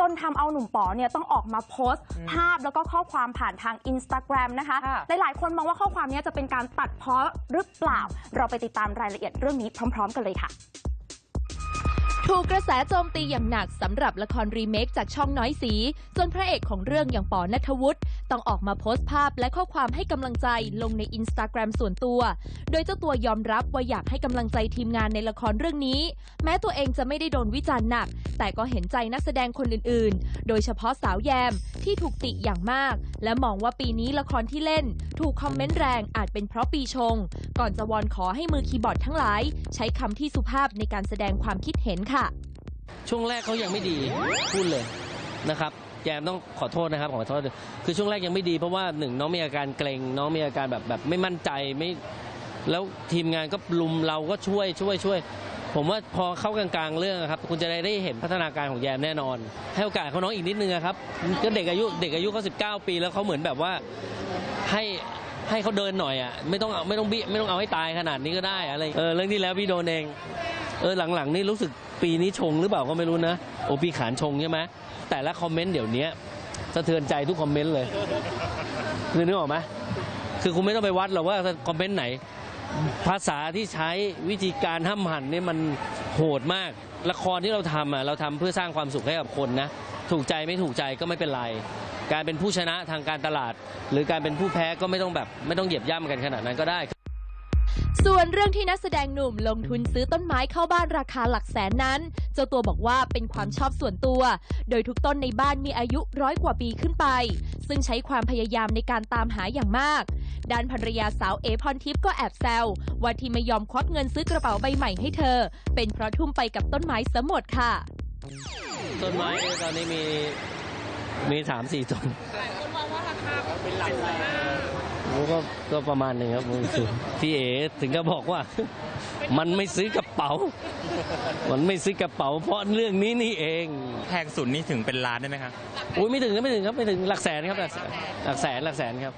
จนทำเอาหนุ่มป๋อเนี่ยต้องออกมาโพสต์ภาพแล้วก็ข้อความผ่านทางอินสตาแกรมนะคะค่ะหลายๆคนมองว่าข้อความเนี้ยจะเป็นการตัดเพ้อหรือเปล่าเราไปติดตามรายละเอียดเรื่องนี้พร้อมๆกันเลยค่ะ ถูกกระแสโจมตีอย่างหนักสำหรับละครรีเมคจากช่องน้อยสี จนพระเอกของเรื่องอย่างปอนัทวุฒิต้องออกมาโพสต์ภาพและข้อความให้กำลังใจลงในอินสตาแกรมส่วนตัว โดยเจ้าตัวยอมรับว่าอยากให้กำลังใจทีมงานในละครเรื่องนี้ แม้ตัวเองจะไม่ได้โดนวิจารณ์หนัก แต่ก็เห็นใจนักแสดงคนอื่นๆ โดยเฉพาะสาวแยมที่ถูกติอย่างมาก และมองว่าปีนี้ละครที่เล่น ถูกคอมเมนต์แรงอาจเป็นเพราะปีชง ก่อนจะวอนขอให้มือคีย์บอร์ดทั้งหลาย ใช้คำที่สุภาพในการแสดงความคิดเห็นค่ะ ช่วงแรกเขายังไม่ดีพูดเลยนะครับแจมต้องขอโทษนะครับขอโทษคือช่วงแรกยังไม่ดีเพราะว่าหนึ่งน้องมีอาการเกรงน้องมีอาการแบบแบบไม่มั่นใจไม่ แล้วทีมงานก็ลุมเราก็ช่วยช่วยช่วย ผมว่าพอเข้ากลางๆเรื่องครับคุณจะได้ได้เห็นพัฒนาการของแยมแน่นอน ให้โอกาสเขาน้องอีกนิดนึงครับก็เด็กอายุเด็กอายุเขา19 ปีแล้วเขาเหมือนแบบว่าให้ ให้เขาเดินหน่อยอะไม่ต้องเอาไม่ต้องบีไม่ต้องเอาให้ตายขนาดนี้ก็ได้อะไรเออเรื่องที่แล้วพี่โดนเองเออหลังๆนี่รู้สึกปีนี้ชงหรือเปล่าก็ไม่รู้นะโอปีขานชงใช่ไหมแต่ละคอมเมนต์เดี๋ยวนี้สะเทือนใจทุกคอมเมนต์เลยคือนึกออกไหมคือคุณไม่ต้องไปวัดหรอกว่าคอมเมนต์ไหน ภาษาที่ใช้วิธีการห้ามหันนี่มันโหดมาก ละครที่เราทำอะเราทำเพื่อสร้างความสุขให้กับคนนะ ถูกใจไม่ถูกใจก็ไม่เป็นไร การเป็นผู้ชนะทางการตลาด หรือการเป็นผู้แพ้ก็ไม่ต้องแบบไม่ต้องเหยียบย่ำกันขนาดนั้นก็ได้ส่วนเรื่องที่นักแสดงหนุ่มลงทุนซื้อต้นไม้เข้าบ้านราคาหลักแสนนั้น เจ้าตัวบอกว่าเป็นความชอบส่วนตัว โดยทุกต้นในบ้านมีอายุร้อยกว่าปีขึ้นไป ซึ่งใช้ความพยายามในการตามหาอย่างมาก ด้านภรรยาสาวเอพรทิพย์ก็แอบแซวว่าที่ไม่ยอมควักเงินซื้อกระเป๋าใบใหม่ให้เธอ เป็นเพราะทุ่มไปกับต้นไม้ซะหมดค่ะ ต้นไม้ตอนนี้มี มีสามสี่ต้นก็ก็ประมาณหนึ่งครับพี่เอ๋ถึงก็บอกว่า มันไม่ซื้อกระเป๋า มันไม่ซื้อกระเป๋า เพราะเรื่องนี้นี่เองแพงสุดนี่ถึงเป็นล้านได้ไหมครับอุ้ยไม่ถึงครับไม่ถึงครับไม่ถึงหลักแสนครับหลักแสนหลักแสนหลักแสนครับ